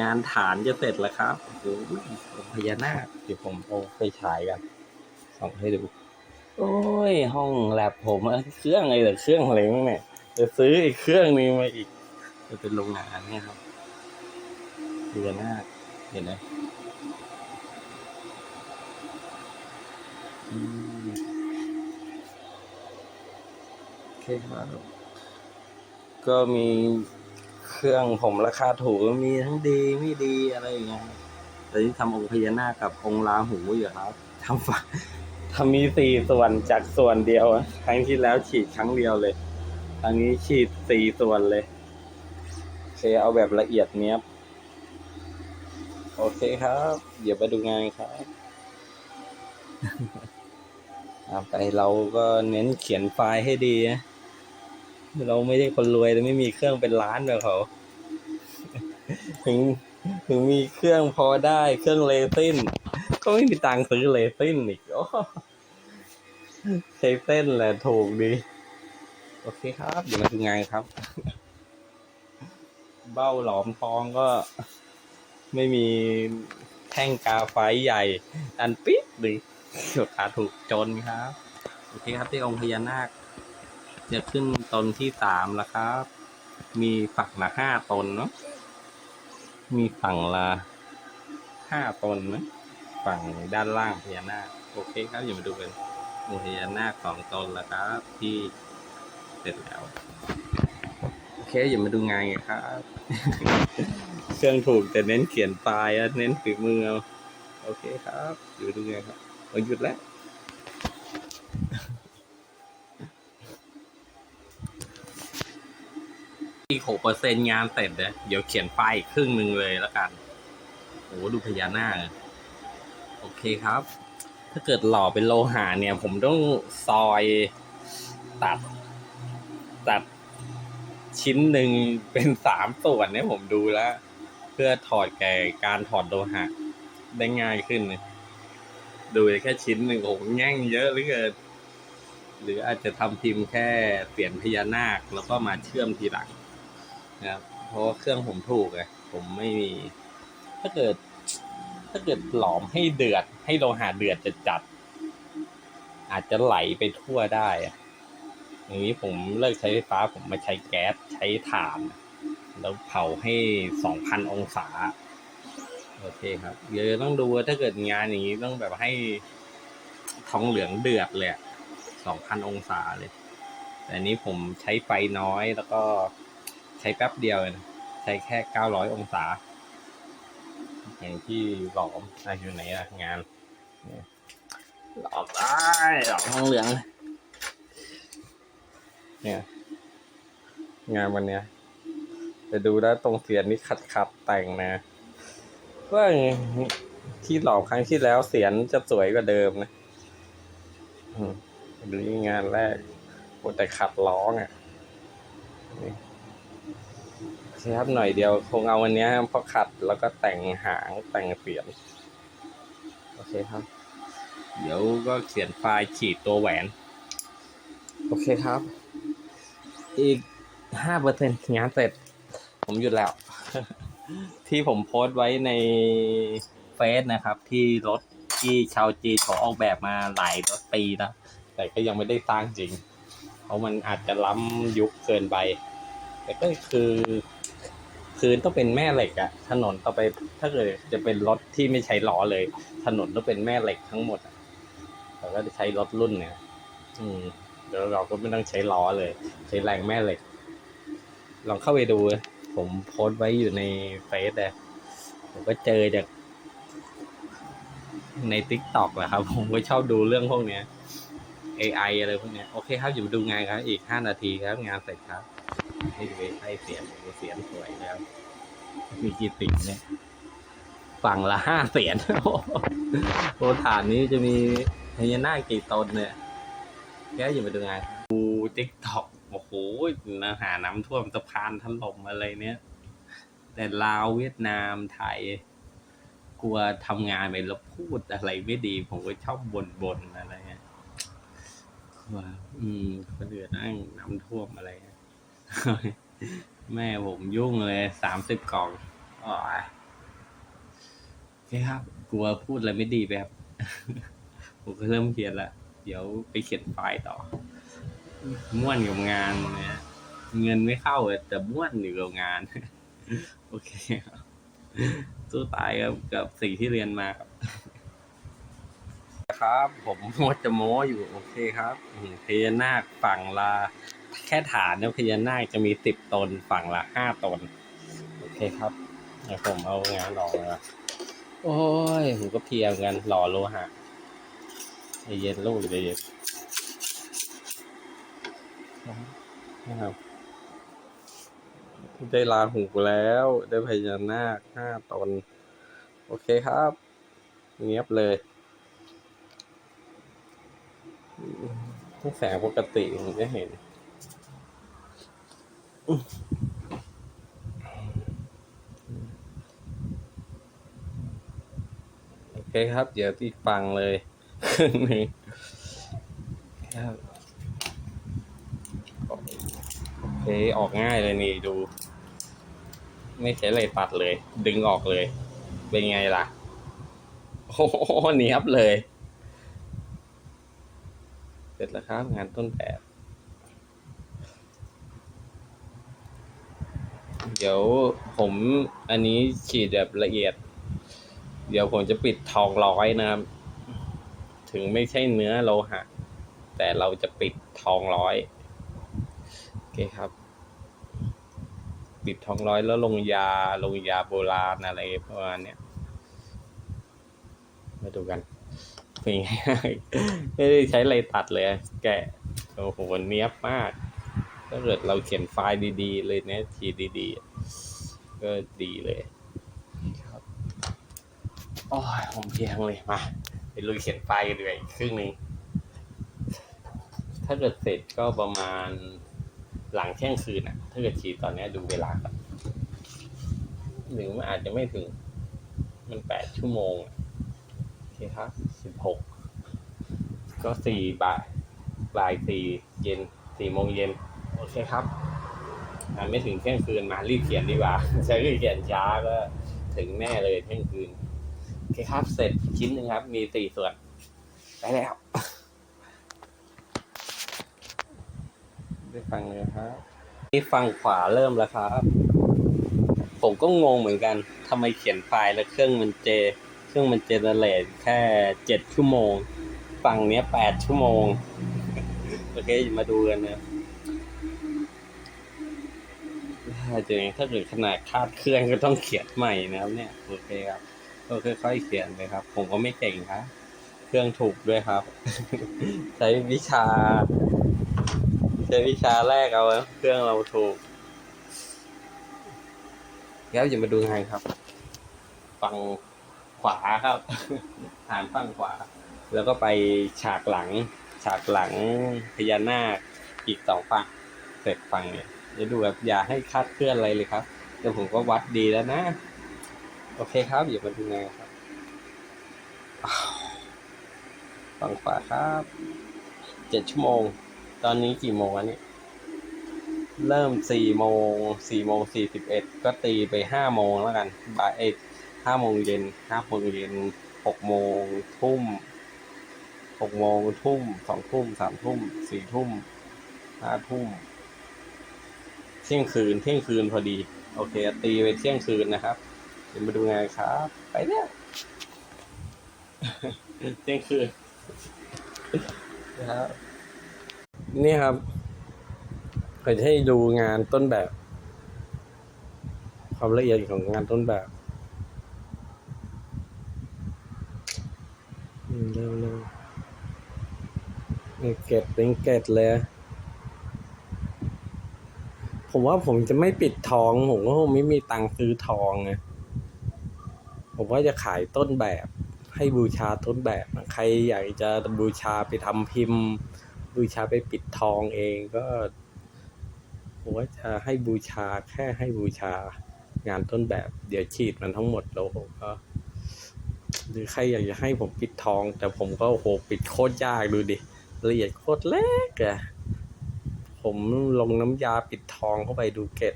งานฐานจะเสร็จแล้วครับโอ้โหพญานาคเดี๋ยวผมเอาไปฉายกันส่องให้ดู โอ้ย ห้องแลบผมอะเครื่องอะไรแต่เครื่องอะไรมั้งเนี่ยจะซื้ออีกเครื่องนึงมาอีก จะเป็นโรงงานเนี่ยครับพญานาคเห็นไหมอืมโอเคครับก็มี เครื่องผมราคาถูกมีทั้งดีไม่ดีอะไรอย่างเงี้ยแต่ที่ทำองค์พญานาคกับองค์ราหูอยู่ครับทำฝาทำมีสี่ส่วนจากส่วนเดียวครั้งที่แล้วฉีดครั้งเดียวเลยครั้งนี้ฉีดสี่ส่วนเลยโอเคเอาแบบละเอียดเนี้ยบโอเคครับ เดี๋ยวไปดูงานครับไปเราก็เน้นเขียนไฟล์ให้ดีนะ เราไม่ได้คนรวยแต่ไม่มีเครื่องเป็นล้านแบบเขา ถึงถึงมีเครื่องพอได้เครื่องเลซินก็ไม่มีตังค์ซื้อเลซินอีกโอ้ใช้เส้นแหละถูกดี โอเคครับเดี๋ยวมาดูงานครับ เบ้าหลอมทองก็ ไม่มีแท่งกาไฟใหญ่ อันปิ๊บดีราคาถูกจนครับ โอเคครับที่องค์พญานาค จะขึ้นตนที่สามแล้วครับ มีฝั่งละห้าตนเนาะ มีฝั่งละห้าตนนะ ฝั่งด้านล่างพญานาค โอเคครับอย่ามาดูกันมีพญานาคสองตนแล้วครับ ที่เสร็จแล้ว โอเคอย่ามาดูงานไงครับ เครื่องถูกแต่เน้นเขียนปลายเน้นฝีมือเอา โอเคครับ อยู่าดูงานครับหยุดแล้ว อีกหกเปอร์เซ็นงานเสร็จนะเดี๋ยวเขียนไฟล์อีกครึ่งหนึ่งเลยแล้วกันโอ้ดูพญานาคโอเคครับ ถ้าเกิดหล่อเป็นโลหะเนี่ย ผมต้องซอยตัด ตัดชิ้นหนึ่งเป็นสามส่วนเนี่ยผมดูแล้ว เพื่อถอดแก่การถอดโลหะได้ง่ายขึ้นนะดูแค่ชิ้นหนึ่งโอ้แง่งเยอะเหลือเกินหรืออาจจะทำพิมพ์แค่เปลี่ยนพญานาค แล้วก็มาเชื่อมทีหลัง นะครับ เพราะว่าเครื่องผมถูกไงผมไม่มี ถ้าเกิด ถ้าเกิดหลอมให้เดือด ให้โลหะเดือดจะจัด อาจจะไหลไปทั่วได้อย่างนี้ผมเลิกใช้ไฟฟ้า ผมมาใช้แก๊สใช้ถ่าน แล้วเผาให้สองพันองศา โอเคครับ เดี๋ยวต้องดูว่าถ้าเกิดงานอย่างนี้ต้องแบบให้ทองเหลืองเดือดเลยสองพันองศาเลย แต่นี้ผมใช้ไฟน้อยแล้วก็ ใช้แป๊บเดียวเองใช้แค่เก้าร้อยองศา อย่างที่หลอมอะอยู่ไหนอะงานเนี่ยหลอมได้หลอมทองเหลือง เนี่ย งานวันเนี้ยจะดูแล้วตรงเสียนนี่ขัดขัดๆแต่งนะว่าที่หลอมครั้งที่แล้วเสียนจะสวยกว่าเดิมนะอืมดูนี่งานแรกโอ้แต่ขัดร้องอะนี่ โอเคครับหน่อยเดียวคงเอาวันเนี้ยครับเพราะขัดแล้วก็แต่งหางแต่งเสียนโอเคครับ เดี๋ยวก็เขียนไฟล์ฉีดตัวแหวน โอเคครับ อีกห้าเปอร์เซ็นงานเสร็จ ผมหยุดแล้ว ที่ผมโพสต์ไว้ในเฟซนะครับ ที่รถที่ชาวจีนเขาออกแบบมาหลายรถปีนะแต่ก็ยังไม่ได้สร้างจริง เพราะมันอาจจะล้ำยุคเกินไป แต่ก็คือ พื้นต้องเป็นแม่เหล็กอะถนนต่อไปถ้าเกิดจะเป็นรถที่ไม่ใช้ล้อเลย ถนนต้องเป็นแม่เหล็กทั้งหมดเราก็จะใช้รถรุ่นเนี่ย อืมแล้วเราก็ไม่ต้องใช้ล้อเลย ใช้แรงแม่เหล็ก ลองเข้าไปดู ผมโพสต์ไว้อยู่ในเฟซเลยผมก็เจอจากใน t ิ k t o k แหละครับ ผมก็ชอบดูเรื่องพวกเนี้ย AI อะไรพวกเนี้ย โอเคครับ อยู่ดูงานครับ อีกห้านาทีครับ งานเสร็จครับ ให้ดูไอ้เสียงโอ้เสียงสวยแล้ว มีกี่ติ่งเนี่ยฝั่งละห้าเสียงโอ้ฐานนี้จะมีพญานาคกี่ตนเนี่ยแกอยู่ามาดูงานดูติ๊กต็อกโอ้โหนหาน้ำท่วมสะพานถล่มอะไรเนี่ย แต่ลาวเวียดนามไทย กลัวทำงานไปแล้วพูดอะไรไม่ดี ผมก็ชอบบ่นๆอะไรเงี้ยว่าอืมคนอื่นนั่งน้ำท่วมอะไร แม่ผมยุ่งเลยสามสิบกล่องอ๋อเคครับ กลัวพูดอะไรไม่ดีไปครับ ผมก็เริ่มเขียนละ เดี๋ยวไปเขียนไฟล์ต่อ ม่วนกับงานนะเงินไม่เข้าแต่ม่วนอยู่กับงาน โอเคครับสู้ตายครับกับสิ่งที่เรียนมาครับครับ ผมโมจะโม้อยู่ โอเคครับอืมพญานาคฝั่งละ แค่ฐานเนี่ยพญานาคจะมีสิบตนฝั่งละห้าตน โอเคครับเดี๋ยวผมเอางานออกมาโอ้ยผมก็เพียเหมือนกันหล่อโลหะใจเย็นลูกใจเย็นนะครับได้ลาหูแล้ว ได้พญานาคห้าตน โอเคครับ เงียบเลยแสงปกติผมจะเห็น โอเคครับ เดี๋ยวที่ฟังเลยครึ่งหนึ่งครับโอเคออกง่ายเลยนี่ดู ไม่ใช้อะไรตัดเลย ดึงออกเลย เป็นไงล่ะ โอ้โหเนียบเลย เสร็จแล้วครับ งานต้นแบบ เดี๋ยวผมอันนี้ฉีดแบบละเอียด เดี๋ยวผมจะปิดทองร้อยนะครับ ถึงไม่ใช่เนื้อโลหะ แต่เราจะปิดทองร้อยโอเคครับ ปิดทองร้อยแล้วลงยาลงยาโบราณอะไรประมาณเนี้ยมาดูกันเป็นไงไม่ได้ใช้อะไรตัดเลย แกะโอ้โหเนี้ยบมากถ้าเกิดเราเขียนไฟล์ดี ๆ เลยเนี่ยทีดี ๆ ก็ดีเลยครับโอ้ยผมเพลียงเลยมาไปลุยเขียนไฟล์กันดีกว่าอีกครึ่งหนึ่งถ้าเกิดเสร็จก็ประมาณหลังเที่ยงคืนอะถ้าเกิดฉีดตอนเนี้ยดูเวลาก่อนหรือมันอาจจะไม่ถึง มันแปดชั่วโมงอะโอเคครับสิบหกก็สี่บ่ายบ่ายสี่เย็นสี่โมงเย็น โอเคครับอ่า ไม่ถึงเที่ยงคืนมารีบเขียนดีกว่าใช้รีบเขียนช้าก็ถึงแน่เลยเที่ยงคืนโอเคครับเสร็จชิ้นหนึ่งครับ มีสี่ส่วนได้แล้วได้ฟังเลยครับนี่ฟังขวาเริ่มแล้วครับ ผมก็งงเหมือนกันทำไมเขียนไฟล์แล้วเครื่องมันเจ เครื่องมันเจเนเรตแค่เจ็ดชั่วโมง ฝั่งเนี้ยแปดชั่วโมง โอเคมาดูกันนะ ถ้า เจอถ้าเกิดขนาดคาดเคลื่อนก็ต้องเขียนใหม่นะครับ เนี่ยโอเคครับก็ค่อยๆเขียนไปครับ ผมก็ไม่เก่งครับเครื่องถูกด้วยครับ ใช้วิชา ใช้วิชาแรกเอาเครื่องเราถูก แล้วอย่ามาดูไงครับ ฝั่งขวาครับฐานฝั่งขวา แล้วก็ไปฉากหลัง ฉากหลังพญานาคอีกสองฝั่งเสร็จฝั่งเนี่ย จะดูแบบอย่าให้คาดเคลื่อนอะไรเลยครับเดี๋ยวผมก็วัดดีแล้วนะ โอเคครับอย่ามาดูไงครับฝั่งขวาครับเจ็ดชั่วโมง ตอนนี้กี่โมงวะเนี่ยเริ่มสี่โมงสี่โมงสี่สิบเอ็ดก็ตีไปห้าโมงแล้วกันบ่ายเอ็ดห้าโมงเย็นห้าโมงเย็นหกโมงทุ่มหกโมงทุ่มสองทุ่มสามทุ่มสี่ทุ่มห้าทุ่ม เที่ยงคืน เที่ยงคืนพอดี โอเค ตีไปเที่ยงคืนนะครับ เดี๋ยวมาดูงานครับ ไปเนี่ยเที่ยงคืนนะครับนี่ครับเราจะให้ดูงานต้นแบบ ความละเอียดของงานต้นแบบเร็วเร็วเป็นเกตเป็นเกตเลย ผมว่าผมจะไม่ปิดทอง ผมก็คงไม่มีตังค์ซื้อทองไงผมว่าจะขายต้นแบบให้บูชาต้นแบบ ใครอยากจะบูชาไปทำพิมพ์ บูชาไปปิดทองเองก็ ผมว่าจะให้บูชาแค่ให้บูชางานต้นแบบ เดี๋ยวฉีดมันทั้งหมดแล้วผมก็หรือใครอยากจะให้ผมปิดทอง แต่ผมก็โอ้โหปิดโคตรยากดูดิละเอียดโคตรเล็กอะ ผมลงน้ำยาปิดทองเข้าไปดูเกต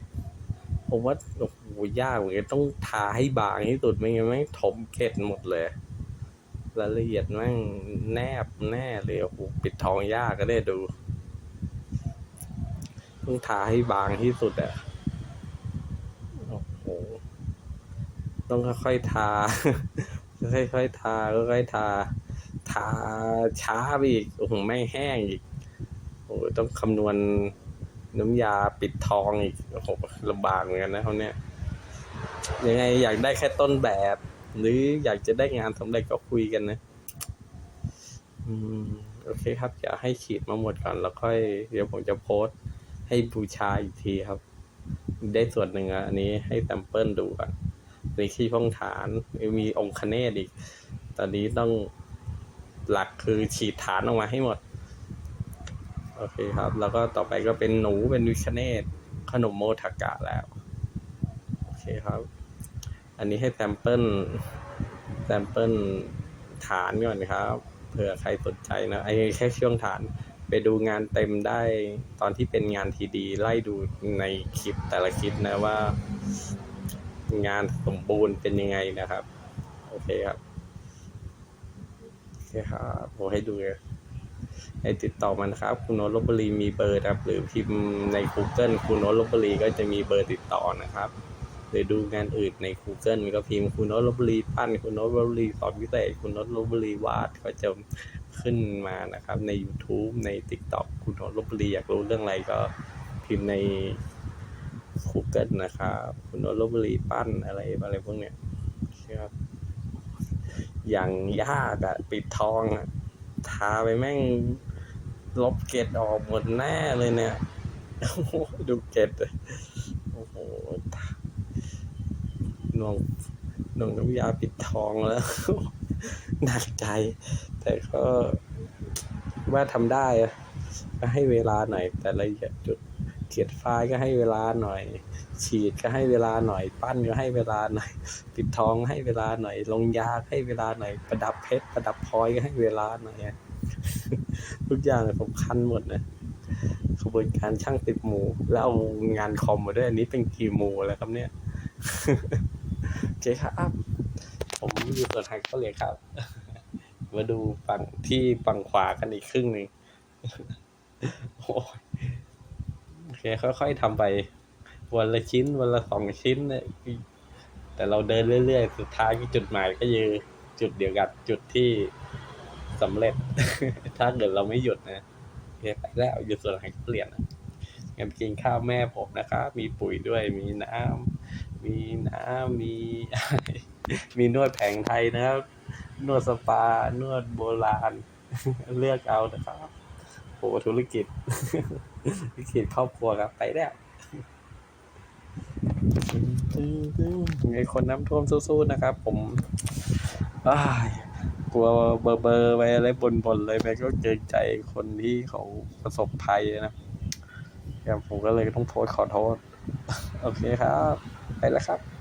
ผมว่าโอ้โหยากเหมือนกันต้องทาให้บางที่สุดไม่งั้นแม่งถมเกล็ดหมดเลยรายละเอียดแม่งแนบแน่เลยโอ้โหปิดทองยากก็ได้ดู ต้องทาให้บางที่สุดอะโอ้โหต้องค่อยๆทา ค่อยๆทาค่อยๆทา ทาช้าไปอีกโอ้โหไม่แห้งอีก อ้ต้องคำนวณน้ำยาปิดทองอีกโอ้โหลำบากเหมือนกันนะเขาเนี่ยยังไงอยากได้แค่ต้นแบบ หรืออยากจะได้งานสำเร็จก็คุยกันนะ อืมโอเคครับเดี๋ยวให้ขีดมาหมดก่อนแล้วค่อย เดี๋ยวผมจะโพสต์ให้บูชาอีกทีครับ ได้ส่วนหนึ่งอะอันนี้ให้แซมเปิลดูก่อนมีขี้พ้องฐาน มีองค์คเนศอีก ตอนนี้ต้องหลักคือฉีดฐานออกมาให้หมด โอเคครับ แล้วก็ต่อไปก็เป็นหนูเป็นวิคเนศขนมโมทากะแล้ว โอเคครับ อันนี้ให้แซมเปิลแซมเปิลฐานก่อนครับเผื่อใครสนใจนะไอ้แค่ช่วงฐานไปดูงานเต็มได้ตอนที่เป็นงานทีดี ไล่ดูในคลิปแต่ละคลิปนะว่า งานสมบูรณ์เป็นยังไงนะครับ โอเคครับ โอเคครับผมให้ดูเลย ให้ติดต่อมานะครับคุณโนตลบบุรีมีเบอร์นะครับ หรือพิมพ์ใน Google คุณโนตลบบุรีก็จะมีเบอร์ติดต่อนะครับหรือดูงานอื่นใน Google ก็พิมพ์คุณโนตลบบุรีปั้นคุณโนตลบบุรีสอนพิเศษคุณโนตลบบุรีวาดก็จะขึ้นมานะครับ ใน YouTube ใน TikTok คุณโนตลบบุรีอยากรู้เรื่องอะไรก็พิมพ์ใน Google นะครับคุณโนตลบบุรีปั้นอะไรอะไรพวกเนี้ยครับอย่างยากอะปิดทองอะทาไปแม่ง ลบเกล็ดออกหมดแน่เลยเนี่ยโอ้โหดูเกล็ดอะโอ้โหหน่วงหน่วงน้ำยาปิดทองแล้วหนักใจ แต่ก็ว่าทำได้อะก็ให้เวลาหน่อย แต่ละจุดเขียนไฟล์ก็ให้เวลาหน่อย ฉีดก็ให้เวลาหน่อย ปั้นก็ให้เวลาหน่อย ปิดทองให้เวลาหน่อย ลงยาให้เวลาหน่อย ประดับเพชรประดับพลอยก็ให้เวลาหน่อย ทุกอย่างสำคัญหมดนะขบวนการช่างติดหมู แล้วเอางานคอมมาด้วยอันนี้เป็นกี่หมูแล้วครับเนี่ยโอเคครับ ผมอยู่ส่วนทางก็เลยครับ มาดูฝั่งที่ฝั่งขวากันอีกครึ่งหนึ่งโอ้ยโอเค ค่อยๆทำไป วันละชิ้น วันละสองชิ้นเนี่ยแต่เราเดินเรื่อยๆ สุดท้ายจุดหมายก็คือจุดเดียวกันจุดที่ สำเร็จ ถ้าเกิดเราไม่หยุดนะเไปแล้วหยุดส่วนหางเปลี่ยนนะงั้นกินข้าวแม่ผมนะครับมีปุ๋ยด้วยมีน้ำมีน้ำมี มีนวดแผงไทยนะครับ นวดสปานวดโบราณ เลือกเอานะครับโหธุรกิจ ธุรกิจครอบครัวครับไปแล้วไงคนน้ำท่วมสู้ๆนะครับ ผมอ้าย กลัวเบอร์เบอร์ไปอะไรบนบนๆเลยไปก็เกรงใจคนที่เขาประสบภัยนะครับผมก็เลยต้องโพสขอโทษ โอเคครับ ไปแล้วครับ